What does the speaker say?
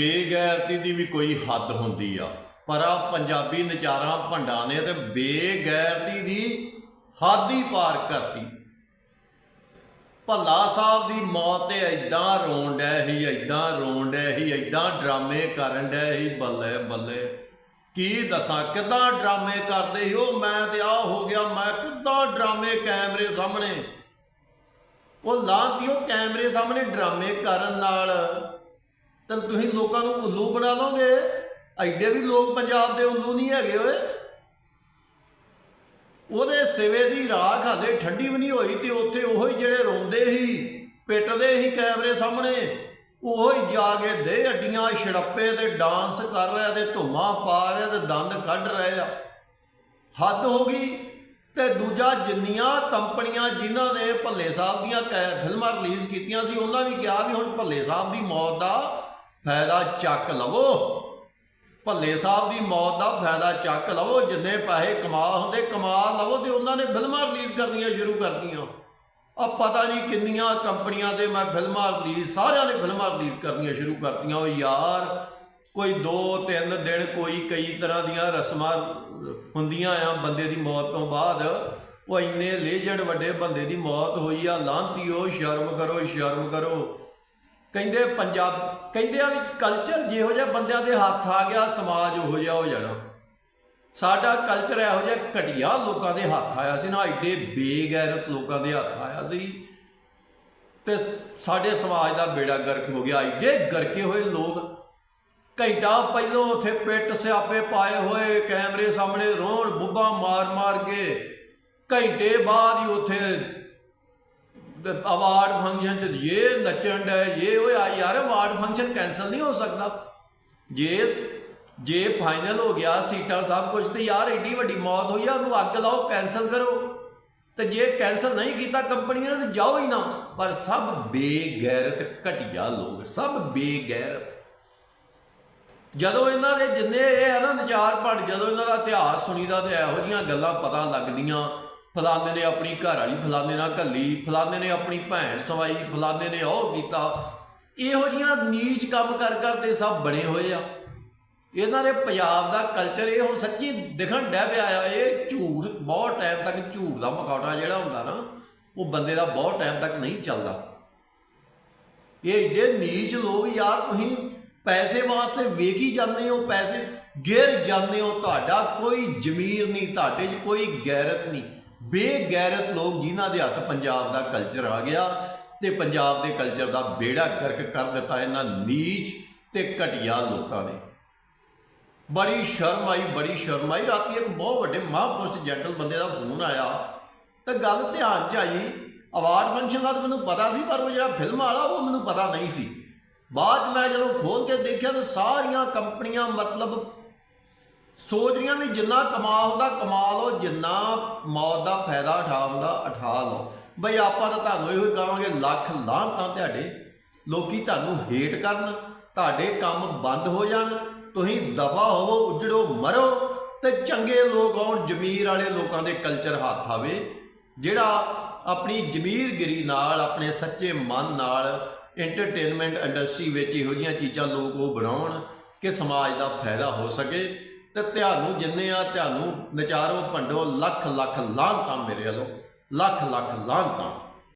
ਬੇਗੈਰਤੀ ਦੀ ਵੀ ਕੋਈ ਹੱਦ ਹੁੰਦੀ ਆ। ਪਰ ਆ ਪੰਜਾਬੀ ਨਚਾਰਾਂ ਭੰਡਾਂ ਨੇ ਤੇ ਬੇਗੈਰਤੀ ਦੀ ਹੱਦ ਹੀ ਪਾਰ ਕਰਤੀ। ਭੱਲਾ ਸਾਹਿਬ ਦੀ ਮੌਤ ਤੇ ਐਦਾਂ ਰੋਣ ਡੈ ਹੀ ਐਦਾਂ ਰੋਣ ਡੈ ਹੀ ਐਦਾਂ ਡਰਾਮੇ ਕਰਨ ਡੈ ਹੀ ਬੱਲੇ ਬੱਲੇ। ਕੀ ਦੱਸਾਂ, ਕਿਦਾਂ ਡਰਾਮੇ ਕਰਦੇ ਸੀ ਉਹ? ਮੈਂ ਤੇ ਆ ਹੋ ਗਿਆ, ਮੈਂ ਕਿਦਾਂ ਡਰਾਮੇ ਕੈਮਰੇ ਸਾਹਮਣੇ? ਉਹ ਲਾਂਤੀਓ ਕੈਮਰੇ ਸਾਹਮਣੇ ਡਰਾਮੇ ਕਰਨ ਨਾਲ? ਤਾਂ ਤੁਸੀਂ ਲੋਕਾਂ ਨੂੰ ਉੱਲੂ ਬਣਾ ਦੋਗੇ ਐਡੇ ਵੀ ਲੋਕ ਪੰਜਾਬ ਦੇ ਉੱਲੂ ਨਹੀਂ ਹੈਗੇ ਓਏ। ਉਹਦੇ ਸਿਵੇ ਦੀ ਰਾਖ ਹਾਲੇ ਠੰਡੀ ਵੀ ਨਹੀਂ ਹੋਈ ਤੇ ਉੱਥੇ ਉਹੋ ਹੀ ਜਿਹੜੇ ਰੋਂਦੇ ਸੀ, ਪਿੱਟਦੇ ਸੀ ਕੈਮਰੇ ਸਾਹਮਣੇ, ਉਹੋ ਹੀ ਜਾ ਕੇ ਦੇ ਅੱਡੀਆਂ ਛੜੱਪੇ ਤੇ ਡਾਂਸ ਕਰ ਰਿਹਾ ਤੇ ਧੁੰਮਾਂ ਪਾ ਰਿਹਾ ਤੇ ਦੰਦ ਕੱਢ ਰਹੇ ਆ। ਹੱਦ ਹੋ ਗਈ ਤੇ ਦੂਜਾ ਜਿੰਨੀਆਂ ਕੰਪਨੀਆਂ ਜਿਨ੍ਹਾਂ ਨੇ ਭੱਲੇ ਸਾਹਿਬ ਦੀਆਂ ਕੈ- ਫਿਲਮਾਂ ਰਿਲੀਜ਼ ਕੀਤੀਆਂ ਸੀ, ਉਹਨਾਂ ਵੀ ਕਿਹਾ ਵੀ ਹੁਣ ਭੱਲੇ ਸਾਹਿਬ ਦੀ ਮੌਤ ਦਾ ਫਾਇਦਾ ਚੱਕ ਲਵੋ। ਭੱਲੇ ਸਾਹਿਬ ਦੀ ਮੌਤ ਦਾ ਫਾਇਦਾ ਚੱਕ ਲਵੋ। ਜਿੰਨੇ ਪੈਸੇ ਕਮਾ ਹੁੰਦੇ, ਕਮਾ ਲਵੋ ਤੇ ਉਹਨਾਂ ਨੇ ਫਿਲਮਾਂ ਰਿਲੀਜ਼ ਕਰਨੀਆਂ ਸ਼ੁਰੂ ਕਰਤੀਆਂ। ਆ ਪਤਾ ਨਹੀਂ ਕਿੰਨੀਆਂ ਕੰਪਨੀਆਂ ਦੇ ਮੈਂ ਫਿਲਮਾਂ ਰਿਲੀਜ਼ ਸਾਰਿਆਂ ਨੇ ਫਿਲਮਾਂ ਰਿਲੀਜ਼ ਕਰਨੀਆਂ ਸ਼ੁਰੂ ਕਰਤੀਆਂ। ਉਹ ਯਾਰ, ਕੋਈ 2-3 ਦਿਨ ਕੋਈ ਕਈ ਤਰ੍ਹਾਂ ਦੀਆਂ ਰਸਮਾਂ ਹੁੰਦੀਆਂ ਆ ਬੰਦੇ ਦੀ ਮੌਤ ਤੋਂ ਬਾਅਦ। ਉਹ ਇੰਨੇ ਲੇਜੰਡ ਵੱਡੇ ਬੰਦੇ ਦੀ ਮੌਤ ਹੋਈ ਆ ਲਾਂਤੀਓ ਸ਼ਰਮ ਕਰੋ ਸ਼ਰਮ ਕਰੋ। ਕਹਿੰਦੇ ਪੰਜਾਬ, ਕਹਿੰਦੇ ਆ ਵੀ ਕਲਚਰ ਜਿਹੋ ਜਿਹਾ ਬੰਦਿਆਂ ਦੇ ਹੱਥ ਆ ਗਿਆ, ਸਮਾਜ ਉਹੋ ਜਿਹਾ ਹੋ ਜਾਣਾ। ਸਾਡਾ ਕਲਚਰ ਇਹੋ ਜਿਹਾ ਘਟੀਆ ਲੋਕਾਂ ਦੇ ਹੱਥ ਆਇਆ ਸੀ ਨਾ, ਐਡੇ ਬੇਗੈਰਤ ਲੋਕਾਂ ਦੇ ਹੱਥ ਆਇਆ ਸੀ। ਤੇ ਸਾਡੇ ਸਮਾਜ ਦਾ ਬੇੜਾ ਗਰਕ ਹੋ ਗਿਆ, ਐਡੇ ਗਰਕੇ ਹੋਏ ਲੋਕ। ਘੰਟਾ ਪਹਿਲੋਂ ਉੱਥੇ ਪਿੱਟ ਸਿਆਪੇ ਪਾਏ ਹੋਏ, ਕੈਮਰੇ ਸਾਹਮਣੇ ਰੋਣ, ਬੁੱਬਾ ਮਾਰ ਮਾਰ ਕੇ। ਘੰਟੇ ਬਾਅਦ ਹੀ ਉੱਥੇ ਅਵਾਰਡ ਫੰਕਸ਼ਨ ਚ ਇਹ ਨੱਚਣ ਦਾ ਇਹ ਓਏ ਯਾਰ ਅਵਾਰਡ ਫੰਕਸ਼ਨ ਕੈਨਸਲ ਨਹੀਂ ਹੋ ਸਕਦਾ। ਜੇ ਜੇ ਫਾਈਨਲ ਹੋ ਗਿਆ, ਸੀਟਾਂ ਸਭ ਕੁਝ ਤੇ ਯਾਰ ਏਡੀ ਵੱਡੀ ਮੌਤ ਹੋਈ ਆ, ਉਹਨੂੰ ਅੱਗ ਲਾਓ ਕੈਨਸਲ ਕਰੋ। ਤੇ ਜੇ ਕੈਨਸਲ ਨਹੀਂ ਕੀਤਾ ਕੰਪਨੀ ਨੇ ਤੇ ਜਾਓ ਹੀ ਨਾ। ਪਰ ਸਭ ਬੇਗੈਰਤ ਘਟੀਆ ਲੋਕ, ਸਭ ਬੇਗੈਰਤ। ਜਦੋਂ ਇਹਨਾਂ ਦੇ ਜਿੰਨੇ ਇਹ ਆ ਨਾ ਵਿਚਾਰ ਭੰਡ ਜਦੋਂ ਇਹਨਾਂ ਦਾ ਇਤਿਹਾਸ ਸੁਣੀਦਾ ਤੇ ਇਹੋ ਜੀਆਂ ਗੱਲਾਂ ਪਤਾ ਲੱਗਦੀਆਂ। ਫਲਾਣੇ ਨੇ ਆਪਣੀ ਘਰ ਵਾਲੀ ਫਲਾਣੇ ਨਾਲ ਘੱਲੀ ਫਲਾਣੇ ਨੇ ਆਪਣੀ ਭੈਣ ਸਵਾਈ ਫਲਾਣੇ ਨੇ ਉਹ ਕੀਤਾ। ਇਹੋ ਜੀਆਂ ਨੀਚ ਕੰਮ ਕਰ ਕਰਦੇ ਸਭ ਬਣੇ ਹੋਏ ਆ। ਇਹਨਾਂ ਦੇ ਪੰਜਾਬ ਦਾ ਕਲਚਰ ਇਹ ਹੁਣ ਸੱਚੀ ਦਿਖਣ ਡੈ ਪਿਆ ਆ, ਇਹ ਝੂਠ ਬਹੁਤ ਟਾਈਮ ਤੱਕ ਝੂਠ ਦਾ ਮਕੌੜਾ ਜਿਹੜਾ ਹੁੰਦਾ ਨਾ, ਉਹ ਬੰਦੇ ਦਾ ਬਹੁਤ ਟਾਈਮ ਤੱਕ ਨਹੀਂ ਚੱਲਦਾ। ਇਹ ਏਡੇ ਨੀਚ ਲੋਕ, ਯਾਰ ਤੁਸੀਂ ਪੈਸੇ ਵਾਸਤੇ ਵੇਖੀ ਜਾਂਦੇ ਹੋ, ਪੈਸੇ ਗਿਰ ਜਾਂਦੇ ਹੋ, ਤੁਹਾਡਾ ਕੋਈ ਜ਼ਮੀਰ ਨਹੀਂ, ਤੁਹਾਡੇ 'ਚ ਕੋਈ ਗੈਰਤ ਨਹੀਂ। ਬੇਗੈਰਤ ਲੋਕ ਜਿਨ੍ਹਾਂ ਦੇ ਹੱਥ ਪੰਜਾਬ ਦਾ ਕਲਚਰ ਆ ਗਿਆ ਤੇ ਪੰਜਾਬ ਦੇ ਕਲਚਰ ਦਾ ਬੇੜਾ ਗਰਕ ਕਰ ਦਿੱਤਾ ਇਹਨਾਂ ਨੀਚ ਤੇ ਘਟੀਆ ਲੋਕਾਂ ਨੇ। ਬੜੀ ਸ਼ਰਮ ਆਈ, ਬੜੀ ਸ਼ਰਮ ਆਈ। ਰਾਤੀ ਇੱਕ ਬਹੁਤ ਵੱਡੇ ਮਹਾਂਪੁਰਸ਼ ਜੈਂਟਲ ਬੰਦੇ ਦਾ ਫੋਨ ਆਇਆ। ਤਾਂ ਗੱਲ ਧਿਆਨ ਚ ਆਈ ਅਵਾਰਡ ਫੰਕਸ਼ਨ ਦਾ ਤਾਂ ਮੈਨੂੰ ਪਤਾ ਸੀ, ਪਰ ਉਹ ਜਿਹੜਾ ਫਿਲਮ ਵਾਲਾ, ਉਹ ਮੈਨੂੰ ਪਤਾ ਨਹੀਂ ਸੀ। ਬਾਅਦ 'ਚ ਮੈਂ ਜਦੋਂ ਖੋਲ ਕੇ ਦੇਖਿਆ ਤਾਂ ਸਾਰੀਆਂ ਕੰਪਨੀਆਂ ਮਤਲਬ ਸੋਚ ਰਹੀਆਂ ਵੀ ਜਿੰਨਾ ਕਮਾ ਹੁੰਦਾ ਕਮਾ ਲਓ, ਜਿੰਨਾ ਮੌਤ ਦਾ ਫਾਇਦਾ ਉਠਾ ਹੁੰਦਾ ਉਠਾ ਲਓ। ਬਈ ਆਪਾਂ ਤਾਂ ਤੁਹਾਨੂੰ ਇਹੋ ਹੀ ਕਹਾਂਗੇ, ਲੱਖ ਲਾਂਤਾਂ ਤੁਹਾਡੇ, ਲੋਕੀ ਤੁਹਾਨੂੰ ਹੇਟ ਕਰਨ, ਤੁਹਾਡੇ ਕੰਮ ਬੰਦ ਹੋ ਜਾਣ, ਤੁਸੀਂ ਦਫਾ ਹੋਵੋ, ਉਜੜੋ, ਮਰੋ ਤੇ ਚੰਗੇ ਲੋਕ ਆਉਣ, ਜ਼ਮੀਰ ਵਾਲੇ ਲੋਕਾਂ ਦੇ ਕਲਚਰ ਹੱਥ ਆਵੇ, ਜਿਹੜਾ ਆਪਣੀ ਜ਼ਮੀਰਗਿਰੀ ਨਾਲ, ਆਪਣੇ ਸੱਚੇ ਮਨ ਨਾਲ ਐਂਟਰਟੇਨਮੈਂਟ ਇੰਡਸਟਰੀ ਵਿੱਚ ਇਹੋ ਜਿਹੀਆਂ ਚੀਜ਼ਾਂ ਲੋਕ ਉਹ ਬਣਾਉਣ, ਕਿ ਸਮਾਜ ਦਾ ਫਾਇਦਾ ਹੋ ਸਕੇ। ਤੇ ਤੁਹਾਨੂੰ ਜਿੰਨੇ ਆ ਤੁਹਾਨੂੰ ਨਚਾਰੋ ਭੰਡੋ ਲੱਖ ਲੱਖ ਲਾਂਤਾਂ ਮੇਰੇ ਵੱਲੋਂ, ਲੱਖ ਲੱਖ ਲਾਂਤਾਂ